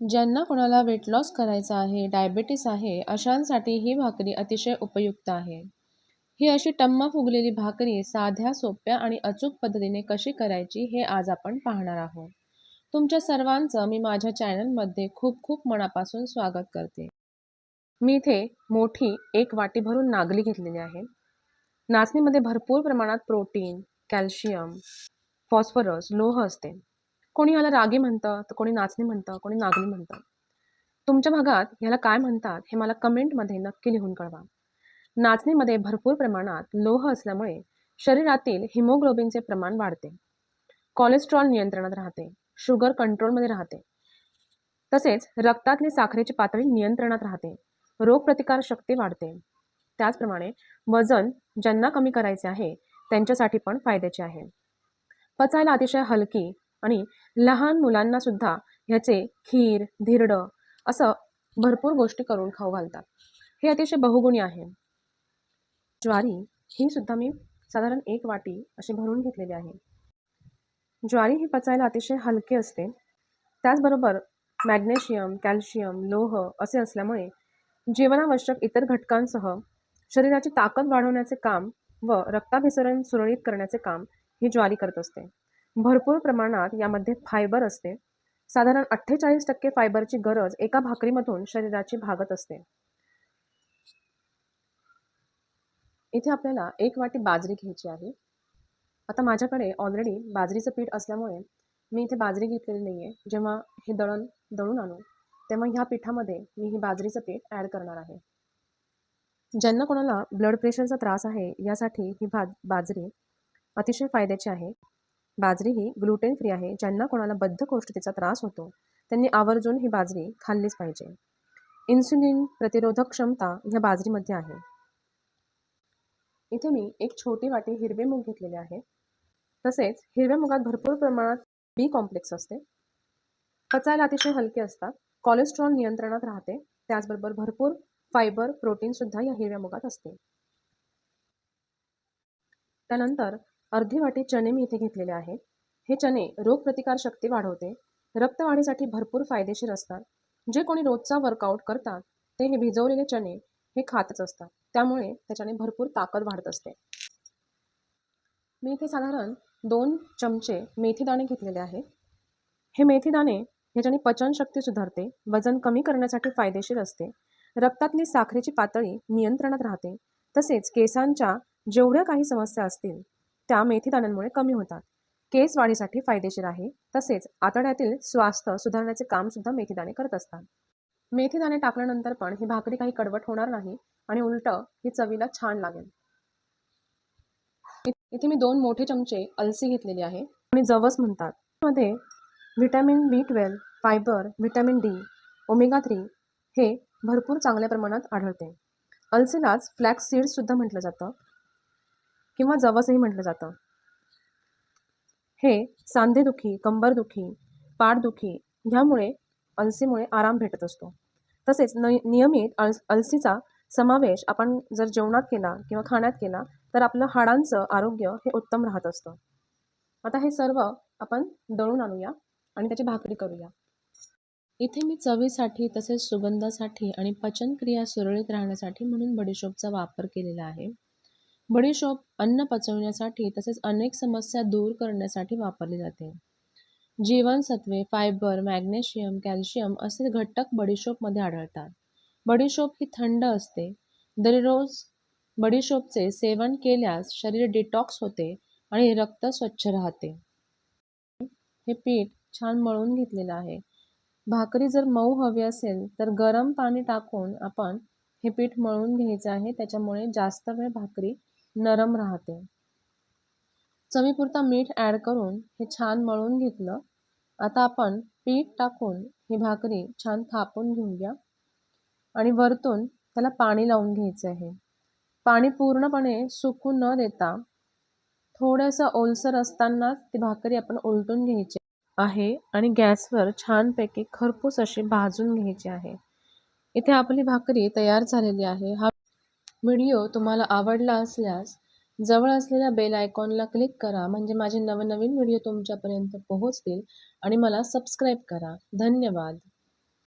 ज्यांना कोणाला weight loss करायचा आहे डायबेटीस आहे अशांसाठी ही भाकरी अतिशय उपयुक्त आहे. ही अशी टम्म फुगलेली भाकरी साध्या सोप्या आणि अचूक पद्धतीने कशी करायची हे आज आपण पाहणार आहोत. तुमच्या सर्वांचं मी माझ्या चॅनलमध्ये खूप खूप मनापासून स्वागत करते. मी इथे मोठी एक वाटी भरून नागली घेतलेली आहे. नाचणीमध्ये भरपूर प्रमाणात प्रोटीन कॅल्शियम फॉस्फरस लोह असते. कोणी याला रागी म्हणतं तर कोणी नाचणी म्हणतं कोणी नागणी म्हणतं. तुमच्या भागात ह्याला काय म्हणतात हे मला कमेंटमध्ये नक्की लिहून कळवा. नाचणीमध्ये भरपूर प्रमाणात लोह असल्यामुळे शरीरातील हिमोग्लोबिनचे प्रमाण वाढते. कोलेस्ट्रॉल नियंत्रणात राहते. शुगर कंट्रोलमध्ये राहते. तसेच रक्तातली साखरेची पातळी नियंत्रणात राहते. रोगप्रतिकार शक्ती वाढते. त्याचप्रमाणे वजन ज्यांना कमी करायचे आहे त्यांच्यासाठी पण फायद्याचे आहे. पचायला अतिशय हलकी आणि लहान मुलांना सुद्धा ह्याचे खीर धिरडं असं भरपूर गोष्टी करून खाऊ घालतात. हे अतिशय बहुगुणी आहे. ज्वारी ही सुद्धा मी साधारण एक वाटी अशी भरून घेतलेली आहे. ज्वारी ही पचायला अतिशय हलकी असते. त्याचबरोबर मॅग्नेशियम कॅल्शियम लोह असे असल्यामुळे जीवनावश्यक इतर घटकांसह शरीराची ताकद वाढवण्याचे काम व रक्ताभिसरण सुरळीत करण्याचे काम ही ज्वारी करत असते. भरपूर प्रमाणात यामध्ये फायबर असते. साधारण अठ्ठेचाळीस टक्के फायबरची गरज एका भाकरीमधून शरीराची भागत असते. इथे आपल्याला एक वाटी बाजरी घ्यायची आहे. आता माझ्याकडे ऑलरेडी बाजरीचं पीठ असल्यामुळे मी इथे बाजरी घेतलेली नाही आहे जेव्हा हे दळण दळून आणू तेव्हा ह्या पिठामध्ये मी ही बाजरीचं पीठ ॲड करणार आहे. ज्यांना कोणाला ब्लड प्रेशरचा त्रास आहे यासाठी ही भा बाजरी अतिशय फायद्याची आहे. बाजरी ही ग्लुटेन फ्री आहे ज्यांना कोणाला बद्धकोष्ठतेचा त्रास होतो त्यांनी आवर्जून ही बाजरी खाल्लीच पाहिजे. इन्सुलिन प्रतिरोधक क्षमता ह्या बाजरीमध्ये आहे. इथे मी एक छोटी वाटी हिरवे मूग घेतलेले आहे. तसेच हिरव्या मुगात भरपूर प्रमाणात बी कॉम्प्लेक्स असते. पचायला अतिशय हलके असतात. कोलेस्ट्रॉल नियंत्रणात राहते. त्याचबरोबर भरपूर फायबर प्रोटीनसुद्धा या हिरव्या मुगात असते. त्यानंतर अर्धी वाटी चणे मी इथे घेतलेले आहेत. हे चणे रोगप्रतिकार शक्ती वाढवते रक्तवाढीसाठी भरपूर फायदेशीर असतात. जे कोणी रोजचा वर्कआउट करतात ते हे भिजवलेले चणे हे खातच असतात. त्यामुळे त्याच्याने भरपूर ताकद वाढत असते. मी इथे साधारण दोन चमचे मेथीदाणे घेतलेले आहेत. हे मेथीदाणे ह्याच्याने पचनशक्ती सुधारते वजन कमी करण्यासाठी फायदेशीर असते. रक्तातली साखरेची पातळी नियंत्रणात राहते. तसेच केसांच्या जेवढ्या काही समस्या असतील त्या मेथीदाण्यांमुळे कमी होतात. केस वाढीसाठी फायदेशीर आहे. तसेच आतड्यातील स्वास्थ्य सुधारण्याचे काम सुद्धा मेथीदाणे करत असतात. मेथीदाणे टाकल्यानंतर पण ही भाकरी काही कडवट होणार नाही आणि उलट ही चवीला छान लागेल. इथे मी दोन मोठे चमचे अलसी घेतलेली आहे. आणि जवस म्हणतात. मध्ये vitamin B twelve fibre vitamin D omega three हे भरपूर चांगल्या प्रमाणात आढळते. अलसीलाच फ्लॅक्स सीड्ससुद्धा म्हटलं जातं. किंवा जवसही म्हटलं जातं. हे सांधेदुखी कंबरदुखी पाठदुखी ह्यामुळे अलसीमुळे आराम भेटत असतो. तसेच न नियमित अल अलसीचा समावेश आपण जर जेवणात केला किंवा खाण्यात केला तर आपलं हाडांचं आरोग्य हे उत्तम राहत असतं. आता हे सर्व आपण दळून आणूया आणि त्याची भाकरी करूया. इथे मी चवीसाठी तसेच सुगंधासाठी आणि पचनक्रिया सुरळीत राहण्यासाठी म्हणून बडीशोपचा वापर केलेला आहे. बडीशोप अन्न पचवण्यासाठी तसेच अनेक समस्या दूर करण्यासाठी वापरली जाते. जीवनसत्वे फायबर मॅग्नेशियम कॅल्शियम असे घटक बडीशोपमध्ये आढळतात. बडीशोप ही थंड असते. दररोज बडीशोपचे सेवन केल्यास शरीर डिटॉक्स होते आणि रक्त स्वच्छ राहते. हे पीठ छान मळून घेतलेलं आहे. भाकरी जर मऊ हवी असेल तर गरम पाणी टाकून आपण हे पीठ मळून घ्यायचं आहे. त्याच्यामुळे जास्त वेळ भाकरी नरम राहते. चवीपुरता मीठ ॲड करून हे छान मळून घेतलं. आता आपण पीठ टाकून ही भाकरी छान थापून घेऊया. आणि वरतून त्याला पाणी लावून घ्यायचं आहे. पाणी पूर्णपणे सुकू न देता थोडंसं ओलसर असतानाच ती भाकरी आपण उलटून घ्यायची आहे आणि गॅसवर छानपैकी खरपूस अशी भाजून घ्यायची आहे. इथे आपली भाकरी तयार झालेली आहे. हा व्हिडिओ तुम्हाला आवडला असल्यास जवळ असलेल्या बेल आयकॉनला क्लिक करा म्हणजे माझे नवनवीन व्हिडिओ तुमच्यापर्यंत पोहोचतील आणि मला सबस्क्राईब करा. धन्यवाद.